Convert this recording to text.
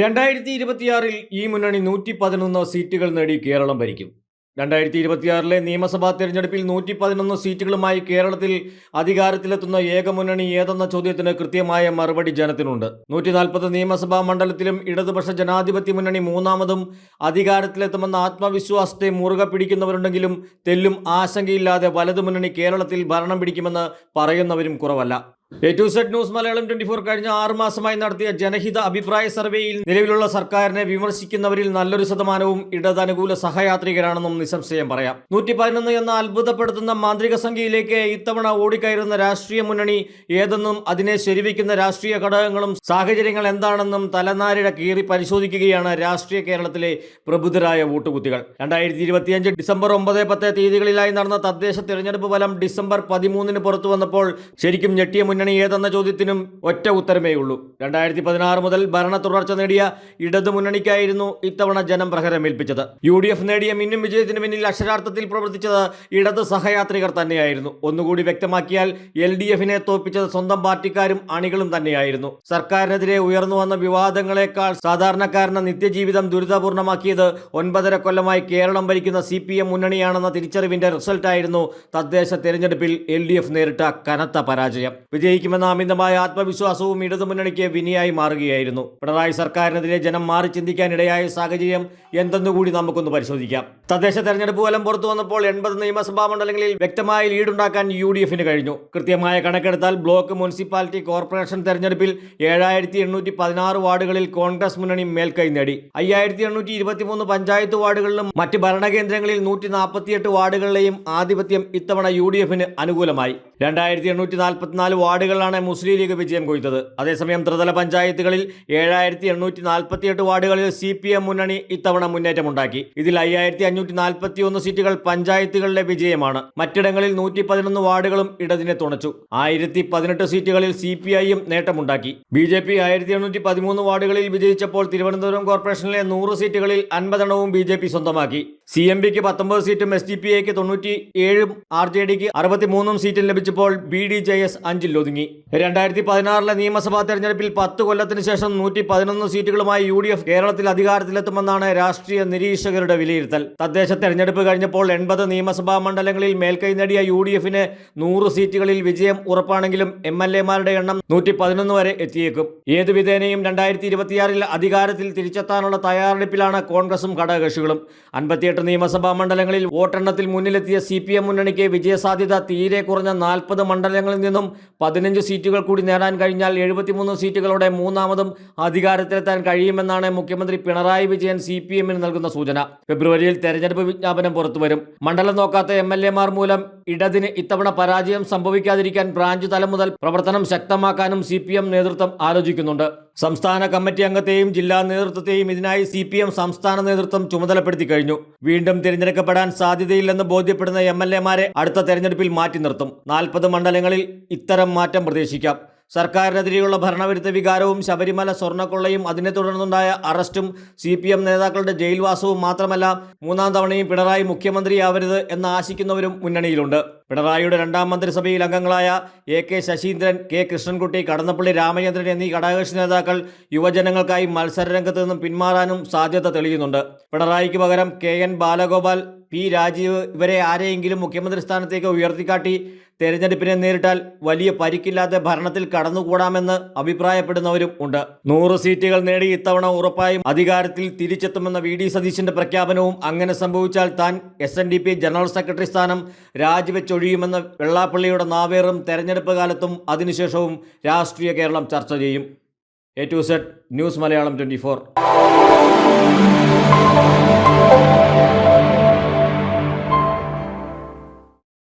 രണ്ടായിരത്തി ഇരുപത്തിയാറിൽ ഈ മുന്നണി നൂറ്റി പതിനൊന്ന് സീറ്റുകൾ നേടി കേരളം ഭരിക്കും. രണ്ടായിരത്തി ഇരുപത്തിയാറിലെ നിയമസഭാ തെരഞ്ഞെടുപ്പിൽ നൂറ്റി പതിനൊന്ന് സീറ്റുകളുമായി കേരളത്തിൽ അധികാരത്തിലെത്തുന്ന ഏക മുന്നണി ഏതെന്ന ചോദ്യത്തിന് കൃത്യമായ മറുപടി ജനത്തിനുണ്ട്. നൂറ്റി നാൽപ്പത് നിയമസഭാ മണ്ഡലത്തിലും ഇടതുപക്ഷ ജനാധിപത്യ മുന്നണി മൂന്നാമതും അധികാരത്തിലെത്തുമെന്ന ആത്മവിശ്വാസത്തെ മുറുകെ പിടിക്കുന്നവരുണ്ടെങ്കിലും തെല്ലും ആശങ്കയില്ലാതെ വലതു മുന്നണി കേരളത്തിൽ ഭരണം പിടിക്കുമെന്ന് പറയുന്നവരും കുറവല്ല. A to Z news Malayalam twenty four കഴിഞ്ഞ ആറ് മാസമായി നടത്തിയ ജനഹിത അഭിപ്രായ സർവേയിൽ നിലവിലുള്ള സർക്കാരിനെ വിമർശിക്കുന്നവരിൽ നല്ലൊരു ശതമാനവും ഇടതനുകൂല സഹയാത്രികരാണെന്നും നിസ്സംശയം പറയാം. നൂറ്റി പതിനൊന്ന് എന്ന അത്ഭുതപ്പെടുത്തുന്ന മാന്ത്രിക സംഖ്യയിലേക്ക് ഇത്തവണ ഓടിക്കയറുന്ന രാഷ്ട്രീയ മുന്നണി ഏതെന്നും അതിനെ ശരിവയ്ക്കുന്ന രാഷ്ട്രീയ ഘടകങ്ങളും സാഹചര്യങ്ങൾ എന്താണെന്നും തലനാരിഴ കീറി പരിശോധിക്കുകയാണ് രാഷ്ട്രീയ കേരളത്തിലെ പ്രബുദ്ധരായ വോട്ടുകുത്തികൾ. രണ്ടായിരത്തി ഇരുപത്തിയഞ്ച് ഡിസംബർ ഒമ്പത് പത്ത് തീയതികളിലായി നടന്ന തദ്ദേശ തെരഞ്ഞെടുപ്പ് ഫലം ഡിസംബർ പതിമൂന്നിന് പുറത്തു വന്നപ്പോൾ ശരിക്കും ഞെട്ടിയ മുന്നണി ഏതെന്ന ചോദ്യത്തിനും ഒറ്റ ഉത്തരമേ ഉള്ളൂ. രണ്ടായിരത്തി പതിനാറ് മുതൽ ഭരണ തുടർച്ച നേടിയ ഇടതു മുന്നണിക്കായിരുന്നു ഇത്തവണ ജനം പ്രഹരമേൽപ്പിച്ചത്. യു ഡി എഫ് നേടിയ മിന്നും വിജയത്തിന് പിന്നിൽ അക്ഷരാർത്ഥത്തിൽ പ്രവർത്തിച്ചത് ഇടത് സഹയാത്രികർ തന്നെയായിരുന്നു. ഒന്നുകൂടി വ്യക്തമാക്കിയാൽ എൽ ഡി എഫിനെ തോൽപ്പിച്ചത് സ്വന്തം പാർട്ടിക്കാരും അണികളും തന്നെയായിരുന്നു. സർക്കാരിനെതിരെ ഉയർന്നു വന്ന വിവാദങ്ങളെക്കാൾ സാധാരണക്കാരന് നിത്യജീവിതം ദുരിതപൂർണമാക്കിയത് ഒൻപതര കൊല്ലമായി കേരളം ഭരിക്കുന്ന സി പി എം മുന്നണിയാണെന്ന തിരിച്ചറിവിന്റെ റിസൾട്ടായിരുന്നു തദ്ദേശ തെരഞ്ഞെടുപ്പിൽ എൽ ഡി എഫ് നേരിട്ട കനത്ത പരാജയം. വിജയിക്കുമെന്ന അമിതമായ ആത്മവിശ്വാസവും ഇടതുമുന്നണിക്ക് വിനിയായി മാറുകയായിരുന്നു. പിണറായി സർക്കാരിനെതിരെ ജനം മാറി ചിന്തിക്കാനിടയായ സാഹചര്യം എന്തെന്നുകൂടി നമുക്കൊന്ന് പരിശോധിക്കാം. തദ്ദേശ തെരഞ്ഞെടുപ്പ് ഫലം പുറത്തു വന്നപ്പോൾ എൺപത് നിയമസഭാ മണ്ഡലങ്ങളിൽ വ്യക്തമായ ലീഡുണ്ടാക്കാൻ യു ഡി എഫിന് കഴിഞ്ഞു. കൃത്യമായ കണക്കെടുത്താൽ ബ്ലോക്ക് മുനിസിപ്പാലിറ്റി കോർപ്പറേഷൻ തെരഞ്ഞെടുപ്പിൽ ഏഴായിരത്തി എണ്ണൂറ്റി പതിനാറ് വാർഡുകളിൽ കോൺഗ്രസ് മുന്നണി മേൽക്കൈ നേടി. അയ്യായിരത്തി എണ്ണൂറ്റി ഇരുപത്തിമൂന്ന് പഞ്ചായത്ത് വാർഡുകളിലും മറ്റ് ഭരണകേന്ദ്രങ്ങളിൽ നൂറ്റി നാൽപ്പത്തിയെട്ട് വാർഡുകളിലെയും ആധിപത്യം ഇത്തവണ യു ഡി എഫിന് അനുകൂലമായി. രണ്ടായിരത്തി എണ്ണൂറ്റി നാൽപ്പത്തിനാല് വാർഡുകളിലാണ് മുസ്ലിം ലീഗ് വിജയം കൊയ്ത്തത് അതേസമയം ത്രിതല പഞ്ചായത്തുകളിൽ ഏഴായിരത്തി എണ്ണൂറ്റി നാൽപ്പത്തിയെട്ട് വാർഡുകളിൽ സി പി എം മുന്നണി ഇത്തവണ മുന്നേറ്റമുണ്ടാക്കി. ഇതിൽ അയ്യായിരത്തി അഞ്ഞൂറ്റി നാൽപ്പത്തി ഒന്ന് സീറ്റുകൾ പഞ്ചായത്തുകളിലെ വിജയമാണ്. മറ്റിടങ്ങളിൽ നൂറ്റി പതിനൊന്ന് വാർഡുകളും ഇടതിനെ തുണച്ചു. ആയിരത്തി പതിനെട്ട് സീറ്റുകളിൽ സി പി ഐയും നേട്ടമുണ്ടാക്കി. ബി ജെ പി ആയിരത്തി എണ്ണൂറ്റി പതിമൂന്ന് വാർഡുകളിൽ വിജയിച്ചപ്പോൾ തിരുവനന്തപുരം കോർപ്പറേഷനിലെ നൂറ് സീറ്റുകളിൽ അൻപതെണ്ണവും ബി ജെ പി സ്വന്തമാക്കി. സി എം പിക്ക് പത്തൊമ്പത് സീറ്റും എസ് ഡി പി എക്ക് തൊണ്ണൂറ്റി ഏഴും ആർ ജെ ഡിക്ക് അറുപത്തിമൂന്നും സീറ്റും ലഭിച്ചപ്പോൾ ബി ഡി ജെ എസ് അഞ്ചിൽ ഒതുങ്ങി. രണ്ടായിരത്തി പതിനാറിലെ നിയമസഭാ തെരഞ്ഞെടുപ്പിൽ പത്ത് കൊല്ലത്തിന് ശേഷം നൂറ്റി പതിനൊന്ന് സീറ്റുകളുമായി യു ഡി എഫ് കേരളത്തിൽ അധികാരത്തിലെത്തുമെന്നാണ് രാഷ്ട്രീയ നിരീക്ഷകരുടെ വിലയിരുത്തൽ. തദ്ദേശ തെരഞ്ഞെടുപ്പ് കഴിഞ്ഞപ്പോൾ എൺപത് നിയമസഭാ മണ്ഡലങ്ങളിൽ മേൽക്കൈ നേടിയ യു ഡി എഫിന് നൂറ് സീറ്റുകളിൽ വിജയം ഉറപ്പാണെങ്കിലും എം എൽ എമാരുടെ എണ്ണം നൂറ്റി പതിനൊന്ന് വരെ എത്തിയേക്കും. ഏതു വിധേനയും രണ്ടായിരത്തി ഇരുപത്തിയാറിൽ അധികാരത്തിൽ തിരിച്ചെത്താനുള്ള തയ്യാറെടുപ്പിലാണ് കോൺഗ്രസും ഘടകകക്ഷികളും. അൻപത്തിയെട്ട് നിയമസഭാ മണ്ഡലങ്ങളിൽ വോട്ടെണ്ണത്തിൽ മുന്നിലെത്തിയ സി പി എം മുന്നണിക്ക് വിജയസാധ്യത തീരെ കുറഞ്ഞ നാൽപ്പത് മണ്ഡലങ്ങളിൽ നിന്നും പതിനഞ്ച് സീറ്റുകൾ കൂടി നേടാൻ കഴിഞ്ഞാൽ എഴുപത്തിമൂന്ന് സീറ്റുകളോടെ മൂന്നാമതും അധികാരത്തിലെത്താൻ കഴിയുമെന്നാണ് മുഖ്യമന്ത്രി പിണറായി വിജയൻ സി പി എമ്മിന് നൽകുന്ന സൂചന. ഫെബ്രുവരിയിൽ തെരഞ്ഞെടുപ്പ് വിജ്ഞാപനം പുറത്തുവരും. മണ്ഡലം നോക്കാത്ത എം എൽ എമാർ മൂലം ഇടതിന് ഇത്തവണ പരാജയം സംഭവിക്കാതിരിക്കാൻ ബ്രാഞ്ച് തലം മുതൽ പ്രവർത്തനം ശക്തമാക്കാനും സി പി എം നേതൃത്വം ആലോചിക്കുന്നുണ്ട്. സംസ്ഥാന കമ്മിറ്റി അംഗത്തെയും ജില്ലാ നേതൃത്വത്തെയും ഇതിനായി സി പി എം സംസ്ഥാന നേതൃത്വം ചുമതലപ്പെടുത്തി കഴിഞ്ഞു. വീണ്ടും തിരഞ്ഞെടുക്കപ്പെടാൻ സാധ്യതയില്ലെന്ന് ബോധ്യപ്പെടുന്ന എം എൽ എമാരെ അടുത്ത തെരഞ്ഞെടുപ്പിൽ മാറ്റി നിർത്തും. നാൽപ്പത് മണ്ഡലങ്ങളിൽ ഇത്തരം മാറ്റം പ്രതീക്ഷിക്കാം. സർക്കാരിനെതിരെയുള്ള ഭരണവിരുദ്ധ വികാരവും ശബരിമല സ്വർണക്കൊള്ളയും അതിനെ തുടർന്നുണ്ടായ അറസ്റ്റും സി പി എം നേതാക്കളുടെ ജയിൽവാസവും മാത്രമല്ല മൂന്നാം തവണയും പിണറായി മുഖ്യമന്ത്രിയാവരുത് എന്ന് ആശിക്കുന്നവരും മുന്നണിയിലുണ്ട്. പിണറായിയുടെ രണ്ടാം മന്ത്രിസഭയിൽ അംഗങ്ങളായ A K Saseendran K Krishnankutty Kadannappally Ramachandran എന്നീ ഘടകകക്ഷി നേതാക്കൾ യുവജനങ്ങൾക്കായി മത്സരരംഗത്ത് നിന്നും പിന്മാറാനും സാധ്യത തെളിയുന്നുണ്ട്. പിണറായിക്ക് പകരം K N Balagopal P Rajeev ഇവരെ ആരെയെങ്കിലും മുഖ്യമന്ത്രി സ്ഥാനത്തേക്ക് ഉയർത്തിക്കാട്ടി തെരഞ്ഞെടുപ്പിനെ നേരിട്ടാൽ വലിയ പരിക്കില്ലാതെ ഭരണത്തിൽ കടന്നുകൂടാമെന്ന് അഭിപ്രായപ്പെടുന്നവരും ഉണ്ട്. നൂറ് സീറ്റുകൾ നേടി ഇത്തവണ ഉറപ്പായും അധികാരത്തിൽ തിരിച്ചെത്തുമെന്ന വി ഡി സതീശിന്റെ പ്രഖ്യാപനവും അങ്ങനെ സംഭവിച്ചാൽ താൻ എസ് ജനറൽ സെക്രട്ടറി സ്ഥാനം രാജിവെച്ചൊഴിയുമെന്ന വെള്ളാപ്പള്ളിയുടെ നാവേറും തെരഞ്ഞെടുപ്പ് കാലത്തും അതിനുശേഷവും രാഷ്ട്രീയ കേരളം ചർച്ച ചെയ്യും. A to Z news Malayalam twenty